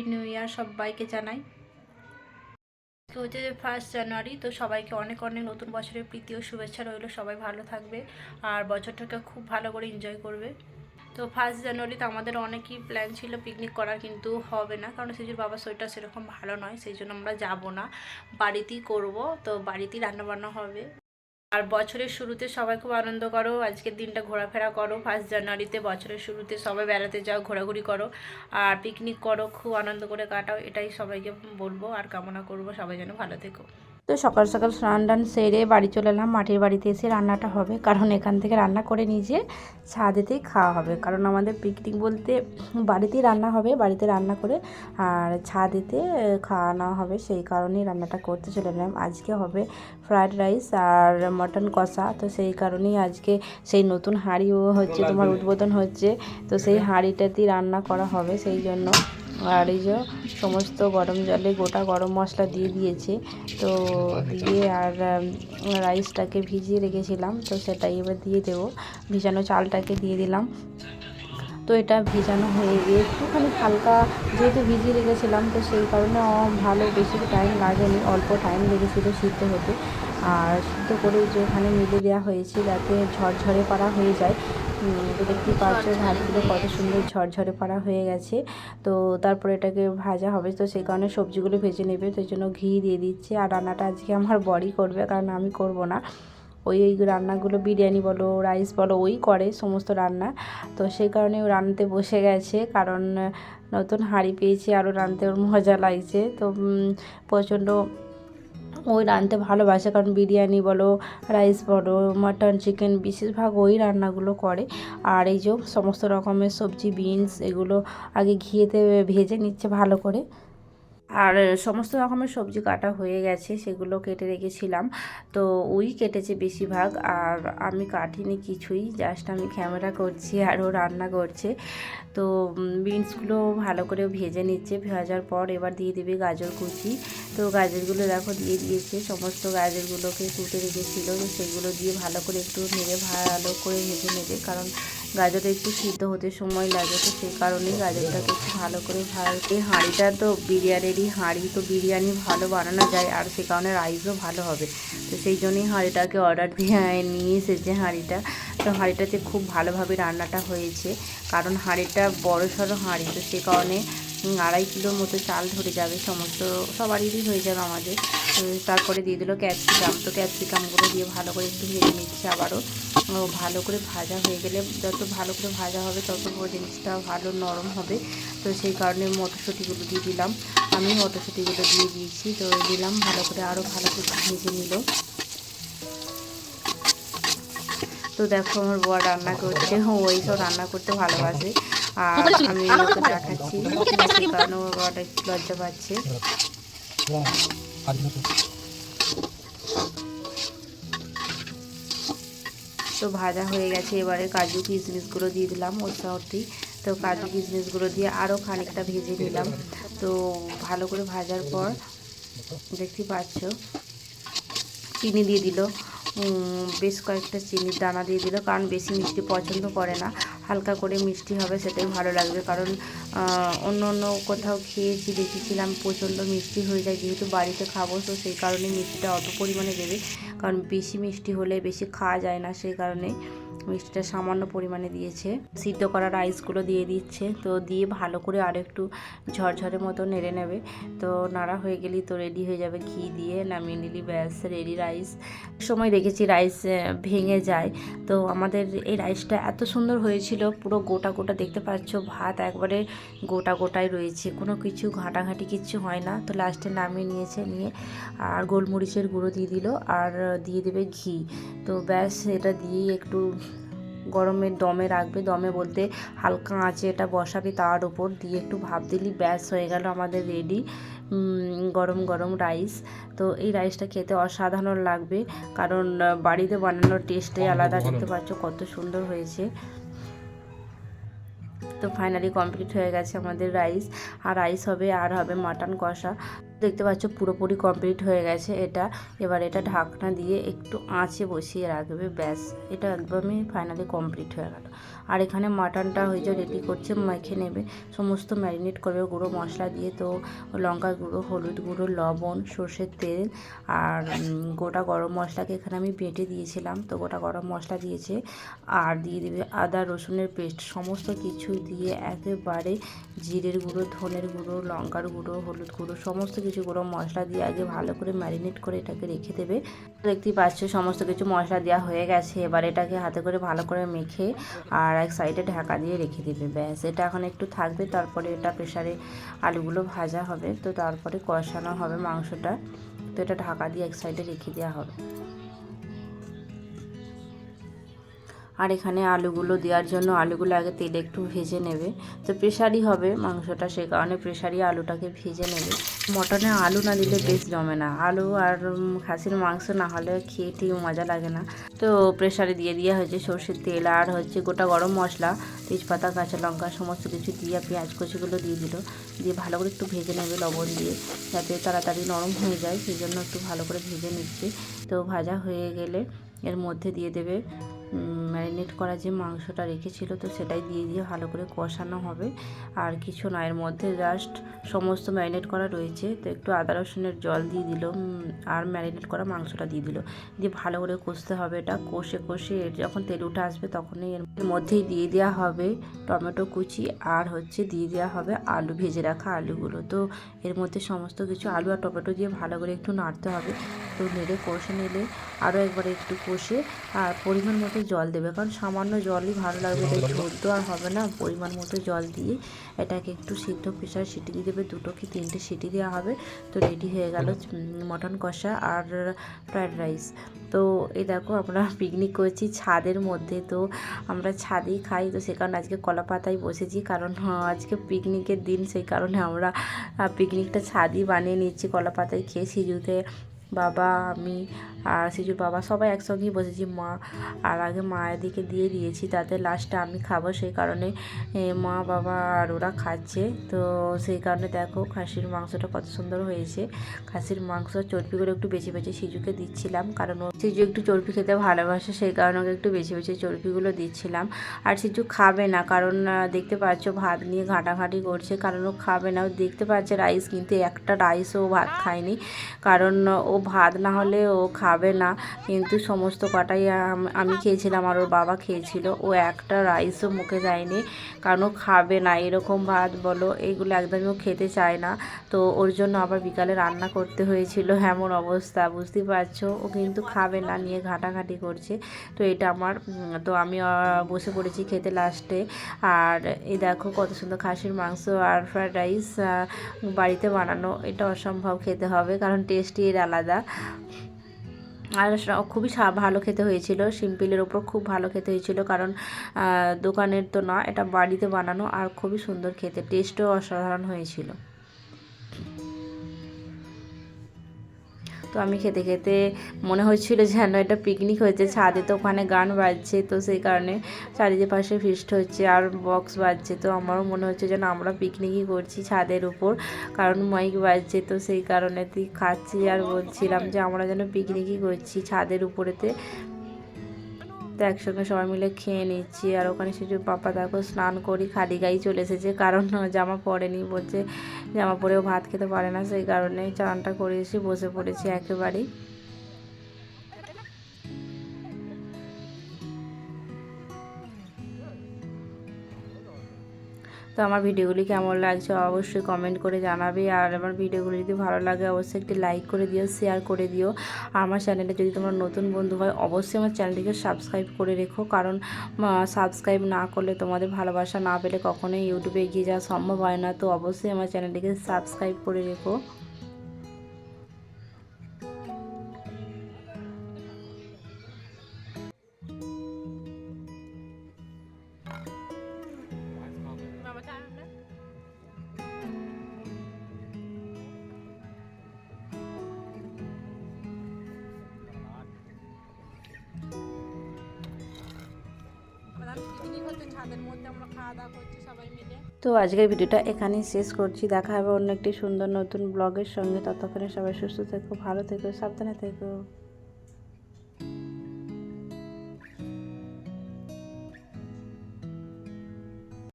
Happy new year সবাইকে জানাই। তো হচ্ছে যে ফার্স্ট জানুয়ারি তো সবাইকে অনেক অনেক নতুন বছরের প্রীতি ও শুভেচ্ছা রইল। সবাই ভালো থাকবে আর বছরটাকে খুব ভালো করে এনজয় করবে। তো ফার্স্ট জানুয়ারিতে আমাদের অনেকই প্ল্যান ছিল পিকনিক করার, কিন্তু হবে না। কারণ সেজুর বাবার শরীরটা সেরকম ভালো নয়, সেই জন্য আমরা যাব না। বাড়িতেই করব, তো বাড়িতেই রান্নাবান্না হবে। আর বছরের শুরুতে সবাই খুব আনন্দ করো। আজকের দিনটা ঘোরাফেরা করো। ফার্স্ট জানুয়ারিতে বছরের শুরুতে সবাই বেড়াতে যাও, ঘোরাঘুরি করো। আর পিকনিক করো, খুব আনন্দ করে কাটাও। এটাই সবাইকে বলব আর কামনা করব। সবাই যেন ভালো থেকো। তো সকাল সকাল স্নান টান সেরে বাড়ি চলে এলাম। মাটির বাড়িতে এসে রান্নাটা হবে। কারণ এখান থেকে রান্না করে নিজে ছাদেতেই খাওয়া হবে। কারণ আমাদের পিকনিক বলতে বাড়িতেই রান্না হবে বাড়িতে রান্না করে আর ছাদেতে খাওয়ানো হবে। সেই কারণেই রান্নাটা করতে চলে এলাম। আজকে হবে ফ্রায়েড রাইস আর মটন কষা। তো সেই কারণেই আজকে সেই নতুন হাঁড়িও হচ্ছে তোমার উদ্বোধন হচ্ছে। তো সেই হাঁড়িটাতেই রান্না করা হবে। সেই জন্য আর এই যে সমস্ত গরম জলে গোটা গরম মশলা দিয়ে দিয়েছে, তো দিয়ে আর রাইসটাকে ভিজিয়ে রেখেছিলাম, তো সেটাই এবার দিয়ে দেবো। ভিজানো চালটাকে দিয়ে দিলাম। তো এটা ভিজানো হয়ে গিয়ে একটুখানি হালকা যেহেতু ভিজিয়ে রেখেছিলাম, তো সেই কারণে ভালো বেশি টাইম লাগেনি, অল্প টাইম লেগেছিল সিদ্ধ হতে। আর সিদ্ধ করে যে ওখানে মিলে দেওয়া হয়েছে যাতে ঝরঝরে পাড়া হয়ে যায় তো দেখতেই পাচ্ছ ভাতগুলো কত সুন্দর ঝরঝরে পাড়া হয়ে গেছে। তো তারপরে এটাকে ভাজা হবে, তো সেই কারণে সবজিগুলো ভেজে নেবে, তো জন্য ঘি দিয়ে দিচ্ছে। আর রান্নাটা আজকে আমার বড়ি করবে, কারণ আমি করব না। ওই ওই রান্নাগুলো বিরিয়ানি বলো, রাইস বলো, ওই করে সমস্ত রান্না। তো সেই কারণে ও রাঁধতে বসে গেছে, কারণ নতুন হাঁড়ি পেয়েছে, আরও রাঁধতে ওর মজা লাগছে। তো প্রচণ্ড ওই রাঁধতে ভালোবাসে, কারণ বিরিয়ানি বলো রাইস বলো মাটন চিকেন বিশেষভাগ ওই রান্নাগুলো করে। আর এই যে সমস্ত রকমের সবজি বিনস এগুলো আগে ঘিয়েতে ভেজে নিচ্ছে ভালো করে। আর সমস্ত রকমের সবজি কাটা হয়ে গেছে, সেগুলো কেটে রেখেছিলাম। তো ওই কেটেছে বেশিরভাগ, আর আমি কাটিনি কিছুই জাস্ট আমি ক্যামেরা করছি আর ও রান্না করছে। তো বিনসগুলো ভালো করে ভেজে নিচ্ছে, ভেজার পর এবার দিয়ে দেবে গাজর কুচি। তো গাজরগুলো দেখো দিয়ে দিয়েছে, সমস্ত গাজরগুলোকে কুটে রেখেছিল সেগুলো দিয়ে ভালো করে একটু নেড়ে, ভালো করে ভেজে নেবে, কারণ গাজরটা একটু সিদ্ধ হতে সময় লাগে, তো সেই কারণেই গাজরটাকে একটু ভালো করে এই হাঁড়িটা তো বিরিয়ানিরই, হাঁড়ি তো বিরিয়ানি ভালো বানানো যায়, আর সে কারণে রাইসও ভালো হবে। তো সেই জন্যই হাঁড়িটাকে অর্ডার দিয়ে নিয়ে এসেছে হাঁড়িটা। তো হাঁড়িটাতে খুব ভালোভাবে রান্নাটা হয়েছে, কারণ হাঁড়িটা বড় সড়ো হাঁড়ি, তো সে কারণে আড়াই কিলোর মতো চাল ধরে যাবে, সমস্ত সবারই হয়ে যাবে আমাদের। তারপরে দিয়ে দিল ক্যাপসিকাম, তো ক্যাপসিকামগুলো দিয়ে ভালো করে একটু ভেজে নিচ্ছে আবারও। ভালো করে ভাজা হয়ে গেলে যত ভালো করে ভাজা হবে তত জিনিসটা ভালো নরম হবে। তো সেই কারণে মটরশুঁটিগুলো দিয়ে দিলাম। আমি মটরশুঁটিগুলো দিয়ে দিয়েছি। তো দিলাম ভালো করে আরও ভালো করে ভেজে নিল। তো দেখো আমার বর রান্না করছে। ও ওই সব রান্না করতে ভালোবাসে। আর আমি ওকে দেখাচ্ছি। সেই কারণে ওর একটু লজ্জা পাচ্ছে। তো ভাজা হয়ে গেছে। এবারে কাজু কিশমিশগুলো দিয়ে দিলাম ওর সাথেই তো কাজু কিশমিশগুলো দিয়ে আরও খানিকটা ভেজে নিলাম। তো ভালো করে ভাজার পর দেখতে পাচ্ছ, চিনি দিয়ে দিল। বেশ কয়েকটা চিনির দানা দিয়ে দিল, কারণ বেশি মিষ্টি পছন্দ করে না। হালকা করে মিষ্টি হবে সেটাই ভালো লাগবে। কারণ অন্য অন্য কোথাও খেয়েছি, দেখেছিলাম প্রচণ্ড মিষ্টি হয়ে যায়। যেহেতু বাড়িতে খাব, তো সেই কারণে মিষ্টিটা অত পরিমাণে দেবে। কারণ বেশি মিষ্টি হলে বেশি খাওয়া যায় না সেই কারণে। মিষ্টিটা সামান্য পরিমাণে দিয়েছে। সিদ্ধ করা রাইসগুলো দিয়ে দিচ্ছে। তো দিয়ে ভালো করে আর একটু ঝরঝরে মতো নেড়ে নেবে। তো নাড়া হয়ে গেলেই তো রেডি হয়ে যাবে ঘি দিয়ে। নামিয়ে নিলি, ব্যাস রেডি রাইস সময় দেখেছি রাইস ভেঙে যায়। তো আমাদের এই রাইসটা এত সুন্দর হয়েছিল। পুরো গোটা গোটা দেখতে পাচ্ছ, ভাত একবারে গোটা গোটাই রয়েছে। কোনো কিছু ঘাঁটাঘাঁটি কিছু হয় না। তো লাস্টে নামিয়ে নিয়েছে, নিয়ে আর গোলমরিচের গুঁড়ো দিয়ে দিল। আর দিয়ে দেবে ঘি। তো ব্যাস, এটা দিয়েই একটু গরমের দমে রাখবে দমে বলতে হালকা আঁচে এটা বসাবে তার উপর দিয়ে একটু ভাপ দিলি ব্যাস হয়ে গেল আমাদের রেডি গরম গরম রাইস তো এই রাইসটা খেতে অসাধারণ লাগবে কারণ বাড়িতে বানানোর টেস্টই আলাদা দেখতে পাচ্ছ কত সুন্দর হয়েছে। তো ফাইনালি কমপ্লিট হয়ে গেছে আমাদের রাইস আর রাইস হবে আর হবে মাটন কষা। দেখতে পাচ্ছ পুরোপুরি কমপ্লিট হয়ে গেছে এটা। এবার এটা ঢাকনা দিয়ে একটু আঁচে বসিয়ে রাখবে, ব্যাস। এটা একদমই ফাইনালি কমপ্লিট হয়ে গেল। আর এখানে মাটনটা হয়েছে রেডি করছে, মেখে নেবে। সমস্ত ম্যারিনেট করবে, গুঁড়ো মশলা দিয়ে তো লঙ্কা গুঁড়ো, হলুদ গুঁড়ো, লবণ, সর্ষের তেল আর গোটা গরম মশলাকে এখানে আমি বেটে দিয়েছিলাম। তো গোটা গরম মশলা দিয়েছে আর দিয়ে দিবে আদা, রসুনের পেস্ট। সমস্ত কিছু দিয়ে একেবারে জিরের গুঁড়ো, ধনের গুঁড়ো, লঙ্কার গুঁড়ো, হলুদ গুঁড়ো, সমস্ত কিছু গুঁড়ো মশলা দিয়ে আগে ভালো করে ম্যারিনেট করে এটাকে রেখে দেবে। দেখতেই পাচ্ছ, সমস্ত কিছু মশলা দেওয়া হয়ে গেছে। এবার এটাকে হাতে করে ভালো করে মেখে আর এক সাইডে ঢাকা দিয়ে রেখে দেবে। ব্যাস, এটা এখন একটু থাকবে, তারপরে এটা প্রেশারে আলুগুলো ভাজা হবে। তো তারপরে কষানো হবে মাংসটা। তো এটা ঢাকা দিয়ে এক সাইডে রেখে দেওয়া হবে। আর এখানে আলুগুলো দেওয়ার জন্য আলুগুলো আগে তেলে একটু ভেজে নেবে। তো প্রেশারই হবে মাংসটা, সে কারণে প্রেশারই আলুটাকে ভেজে নেবে। মটনে আলু না দিলে বেশ জমে না। আলু আর খাসির মাংস না হলে খেয়ে ঠিক মজা লাগে না। তো প্রেশারে দিয়ে দেওয়া হয়েছে সর্ষের তেল আর হচ্ছে গোটা গরম মশলা, তেজপাতা, কাঁচা লঙ্কা, সমস্ত কিছু দিয়ে পেঁয়াজ কচিগুলো দিয়ে দিল। দিয়ে ভালো করে একটু ভেজে নেবে লবণ দিয়ে, যাতে তাড়াতাড়ি নরম হয়ে যায়। সেই জন্য একটু ভালো করে ভেজে নিচ্ছে। তো ভাজা হয়ে গেলে এর মধ্যে দিয়ে দেবে ম্যারিনেট করা যে মাংসটা রেখেছিল তো সেটাই দিয়ে দিয়ে ভালো করে কষানো হবে। আর কিছু না, এর মধ্যে জাস্ট সমস্ত ম্যারিনেট করা রয়েছে। তো একটু আদা রসুনের জল দিয়ে দিল আর ম্যারিনেট করা মাংসটা দিয়ে দিল। দিয়ে ভালো করে কষতে হবে এটা। কষে কষে যখন তেল উঠে আসবে তখনই এর মধ্যেই দিয়ে দেওয়া হবে টমেটো কুচি আর হচ্ছে দিয়ে দেওয়া হবে আলু ভেজে রাখা আলুগুলো। তো এর মধ্যে সমস্ত কিছু আলু আর টমেটো দিয়ে ভালো করে একটু নাড়তে হবে। তো নেড়ে কষে নিলে আরও একবার একটু কষে, আর পরিমাণ মতো জল দেবে কারণ সামান্য জলই ভালো লাগবে এটা ঝোল তো আর হবে না পরিমাণ মতো জল দিয়ে এটাকে একটু সিদ্ধ প্রেশার সিটি দিয়ে দেবে দুটো কি তিনটে সিটি দেওয়া হবে তো রেডি হয়ে গেল মটন কষা আর ফ্রায়েড রাইস তো এই দেখো আমরা পিকনিক করেছি ছাদের মধ্যে তো আমরা ছাদেই খাই তো সে কারণে আজকে কলা পাতায় বসেছি কারণ হ্যাঁ, আজকে পিকনিকের দিন সেই কারণে আমরা পিকনিকটা ছাদই বানিয়ে নিচ্ছি কলা পাতায় খেয়ে সিজুতে বাবা আমি আর সিজুর বাবা সবাই একসঙ্গেই বসেছি, মা আর আগে মায়ের দিকে দিয়ে দিয়েছি, তাতে লাস্টে আমি খাব, সেই কারণে মা, বাবা আর ওরা খাচ্ছে। তো সেই কারণে দেখো খাসির মাংসটা কত সুন্দর হয়েছে। খাসির মাংস চর্বিগুলো একটু বেশি বেশি সিজুকে দিচ্ছিলাম, কারণ সিজু একটু চর্বি খেতে ভালোবাসে, সেই কারণে ওকে একটু বেশি বেশি চর্বিগুলো দিচ্ছিলাম। আর সিজু খাবে না, কারণ দেখতে পাচ্ছ ভাত নিয়ে ঘাঁটাঘাঁটি করছে, কারণ ও খাবে না। ও দেখতে পাচ্ছে রাইস কিন্তু একটা রাইসও ভাত খায়নি, কারণ ও ভাত না হলে ও খাবে না। কিন্তু সমস্ত কটাই আমি খেয়েছিলাম আর ওর বাবা খেয়েছিল। ও একটা রাইসও মুখে দেয়নি, কারণ খাবে না। এরকম ভাত বলো এইগুলো একদমই ও খেতে চায় না। তো ওর জন্য আবার বিকালে রান্না করতে হয়েছিল। এমন অবস্থা বুঝতেই পারছ? ও কিন্তু খাবে না, নিয়ে ঘাঁটাঘাঁটি করছে। তো এটা আমার তো আমি বসে পড়েছি খেতে লাস্টে আর এই দেখো কত সুন্দর খাসির মাংস আর ফ্রায়েড রাইস বাড়িতে বানানো। এটা অসম্ভব খেতে হবে, কারণ টেস্টই এর আলাদা। আর খুবই ভালো খেতে হয়েছিল। সিম্পিলের ওপর খুব ভালো খেতে হয়েছিল কারণ দোকানের তো না, এটা বাড়িতে বানানো আর খুবই সুন্দর খেতে, টেস্টও অসাধারণ হয়েছিল। তো আমি খেতে খেতে মনে হচ্ছিল যেন এটা পিকনিক হয়েছে। ছাদে তো ওখানে গান বাজছে, তো সেই কারণে চারিদিকে পাশে ফিস্ট হচ্ছে আর বক্স বাজছে। তো আমারও মনে হচ্ছে যেন আমরা পিকনিকই করছি ছাদের উপর, কারণ মাইক বাজছে, তো সেই কারণে তুই খাচ্ছি আর বলছিলাম যে আমরা যেন পিকনিকই করছি ছাদের উপরেতে। তো একসঙ্গে সবাই মিলে খেয়ে নিচ্ছি। আর ওখানে শিশু পাপা দেখো স্নান করি, খালি গায়ে চলে এসেছে। কারণ জামা পরেনি, বলছে জামা পরেও ভাত খেতে পারে না। সেই কারণে চানটা করে এসে বসে পড়েছি একেবারেই। তো আমার ভিডিওগুলি কেমন লাগছে অবশ্যই কমেন্ট করে জানাবে। আর আমার ভিডিওগুলি যদি ভালো লাগে, অবশ্যই একটি লাইক করে দিও শেয়ার করে দিও। আমার চ্যানেলে যদি তোমার নতুন বন্ধু হয়, অবশ্যই আমার চ্যানেলটিকে সাবস্ক্রাইব করে রেখো। কারণ সাবস্ক্রাইব না করলে তোমাদের ভালোবাসা না পেলে কখনোই ইউটিউবে এগিয়ে যাওয়া সম্ভব হয় না। তো অবশ্যই আমার চ্যানেলটিকে সাবস্ক্রাইব করে রেখো। তো আজকের ভিডিওটা এখানেই শেষ করছি। দেখা হবে অন্য একটি সুন্দর নতুন ব্লগের সঙ্গে। ততক্ষণে সবাই সুস্থ থেকো, ভালো থেকো, সাবধানে থেকো।